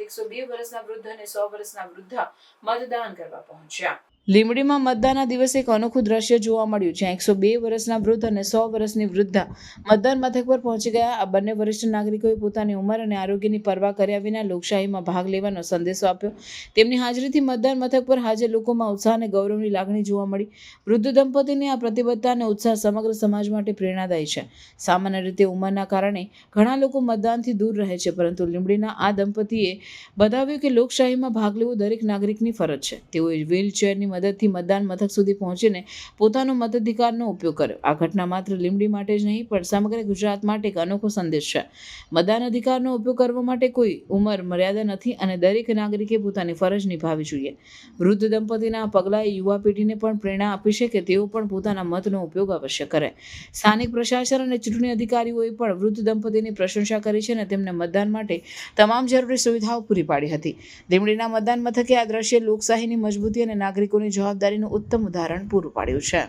એકસો બે વર્ષના વૃદ્ધ અને સો વર્ષના વૃદ્ધા મતદાન કરવા પહોંચ્યા. લીંબડીમાં મતદાનના દિવસે એક અનોખું દ્રશ્ય જોવા મળ્યું જ્યાં એકસો બે વર્ષના વૃદ્ધ અને સો વર્ષની વૃદ્ધા મતદાન મથક પર પહોંચી ગયા. આ બંને વરિષ્ઠ નાગરિકોએ પોતાની ઉંમર અને આરોગ્યની પરવા કર્યા વિના લોકશાહીમાં ભાગ લેવાનો સંદેશો આપ્યો. તેમની હાજરીથી મતદાન મથક પર હાજર લોકોમાં ઉત્સાહ અને ગૌરવની લાગણી જોવા મળી. વૃદ્ધ દંપતીની આ પ્રતિબદ્ધતા અને ઉત્સાહ સમગ્ર સમાજ માટે પ્રેરણાદાયી છે. સામાન્ય રીતે ઉંમરના કારણે ઘણા લોકો મતદાનથી દૂર રહે છે, પરંતુ લીંબડીના આ દંપતીએ બતાવ્યું કે લોકશાહીમાં ભાગ લેવો દરેક નાગરિકની ફરજ છે. તેઓએ વ્હીલચેરની મદદથી મતદાન મથક સુધી પહોંચીને પોતાનો મતાધિકારનો ઉપયોગ કર્યો. આ ઘટના માત્ર લીંબડી માટે જ નહીં, પણ સમગ્ર ગુજરાત માટે એક અનોખો સંદેશ છે. મતદાન અધિકારનો ઉપયોગ કરવા માટે કોઈ ઉંમર, મર્યાદા નથી અને દરેક નાગરિકે પોતાની ફરજ નિભાવવી જોઈએ. વૃદ્ધ દંપતીના પગલાંએ યુવા પેઢીને પણ પ્રેરણા આપી છે કે તેઓ પણ પોતાના મતનો ઉપયોગ અવશ્ય કરે. સ્થાનિક પ્રશાસન અને ચૂંટણી અધિકારીઓએ પણ વૃદ્ધ દંપતીની પ્રશંસા કરી છે અને તેમને મતદાન માટે તમામ જરૂરી સુવિધાઓ પૂરી પાડી હતી. લીમડીના મતદાન મથકે આ દ્રશ્ય લોકશાહીની મજબૂતી અને નાગરિકોની જવાબદારીનું ઉત્તમ ઉદાહરણ પૂરું પાડ્યું છે.